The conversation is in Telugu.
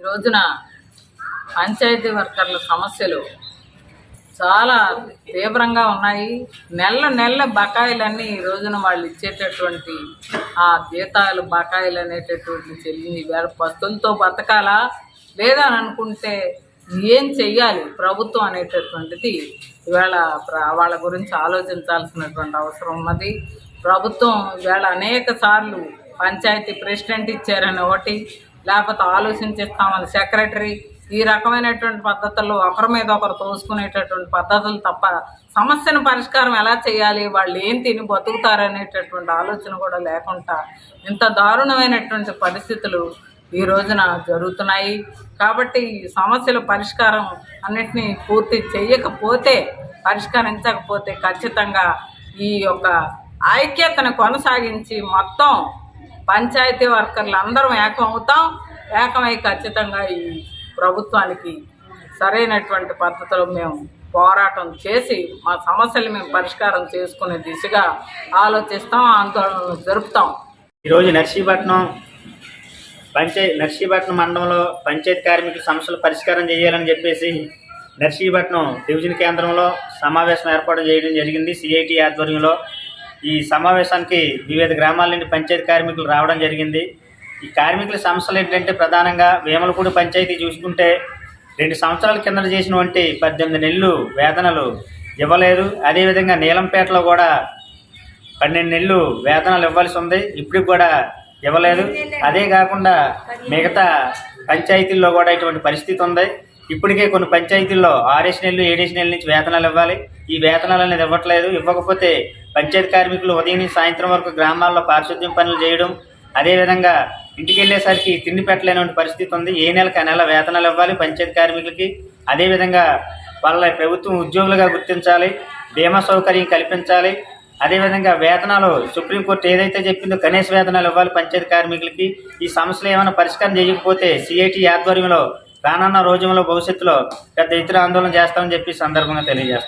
ఈ రోజున పంచాయతీ వర్కర్ల సమస్యలు చాలా తీవ్రంగా ఉన్నాయి. నెల నెల బకాయిలన్నీ ఈ రోజున వాళ్ళు ఇచ్చేటటువంటి ఆ జీతాలు బకాయిలు అనేటటువంటి చెల్లి వేళ పస్తులతో బతకాలా? లేదా అని అనుకుంటే ఏం చెయ్యాలి? ప్రభుత్వం అనేటటువంటిది ఇవాళ ప్ర- వాళ్ళ గురించి ఆలోచించాల్సినటువంటి అవసరం ఉన్నది. ప్రభుత్వం ఇవాళ అనేక సార్లు పంచాయతీ ప్రెసిడెంట్ ఇచ్చారని ఒకటి లేకపోతే ఆలోచించిస్తామని సెక్రటరీ. ఈ రకమైనటువంటి పద్ధతుల్లో ఒకరి మీద ఒకరు తోసుకునేటటువంటి పద్ధతులు తప్ప సమస్యను పరిష్కారం ఎలా చేయాలి వాళ్ళు ఏం తిని బతుకుతారు అనేటటువంటి ఆలోచన కూడా లేకుండా ఇంత దారుణమైనటువంటి పరిస్థితులు ఈ రోజున జరుగుతున్నాయి. కాబట్టి ఈ సమస్యల పరిష్కారం అన్నిటినీ పూర్తి చేయకపోతే పరిష్కరించకపోతే ఖచ్చితంగా ఈ యొక్క ఐక్యతను కొనసాగించి మొత్తం పంచాయతీ వర్కర్లు అందరం ఏకం అవుతాం ఏకమై ఖచ్చితంగా ఈ ప్రభుత్వానికి సరైనటువంటి పద్ధతిలో మేము పోరాటం చేసి మా సమస్యలు మేము పరిష్కారం చేసుకునే దిశగా ఆలోచిస్తాం ఆందోళనలు జరుపుతాం. ఈరోజు నర్సీపట్నం పంచాయతీ నర్సీపట్నం మండలంలో పంచాయతీ కార్మికుల సమస్యలు పరిష్కారం చేయాలని చెప్పేసి నర్సీపట్నం డివిజన్ కేంద్రంలో సమావేశం ఏర్పాటు చేయడం జరిగింది. సిఐటి ఆధ్వర్యంలో ఈ సమావేశానికి వివిధ గ్రామాల నుండి పంచాయతీ కార్మికులు రావడం జరిగింది. ఈ కార్మికుల సమస్యలు ఏంటంటే ప్రధానంగా వేమలపూడి పంచాయతీ చూసుకుంటే రెండు సంవత్సరాల కింద చేసినటువంటి పద్దెనిమిది నెలలు వేతనలు ఇవ్వలేదు. అదేవిధంగా నీలంపేటలో కూడా పన్నెండు నెలలు వేతనాలు ఇవ్వాల్సి ఉంది. ఇప్పటికి కూడా ఇవ్వలేదు. అదే కాకుండా మిగతా పంచాయతీల్లో కూడా ఇటువంటి పరిస్థితి ఉంది. ఇప్పటికే కొన్ని పంచాయతీల్లో ఆరేసి నెలలు ఏడేసి నెలల నుంచి వేతనాలు ఇవ్వాలి. ఈ వేతనాలు అనేది ఇవ్వట్లేదు. ఇవ్వకపోతే పంచాయతీ కార్మికులు ఉదయం నుంచి సాయంత్రం వరకు గ్రామాల్లో పారిశుద్ధ్యం పనులు చేయడం అదేవిధంగా ఇంటికి వెళ్ళేసరికి తిండి పెట్టలేని పరిస్థితి ఉంది. ఏ నెలకు ఆ నెల వేతనాలు ఇవ్వాలి పంచాయతీ కార్మికులకి. అదేవిధంగా వాళ్ళ ప్రభుత్వం ఉద్యోగులుగా గుర్తించాలి బీమా సౌకర్యం కల్పించాలి. అదేవిధంగా వేతనాలు సుప్రీంకోర్టు ఏదైతే చెప్పిందో కనీస వేతనాలు ఇవ్వాలి పంచాయతీ కార్మికులకి. ఈ సమస్యలు ఏమైనా పరిష్కారం చేయకపోతే సిఐటి ఆధ్వర్యంలో రానున్న రోజుల్లో భవిష్యత్తులో పెద్ద ఇతర ఆందోళన చేస్తామని చెప్పి సందర్భంగా తెలియజేస్తాం.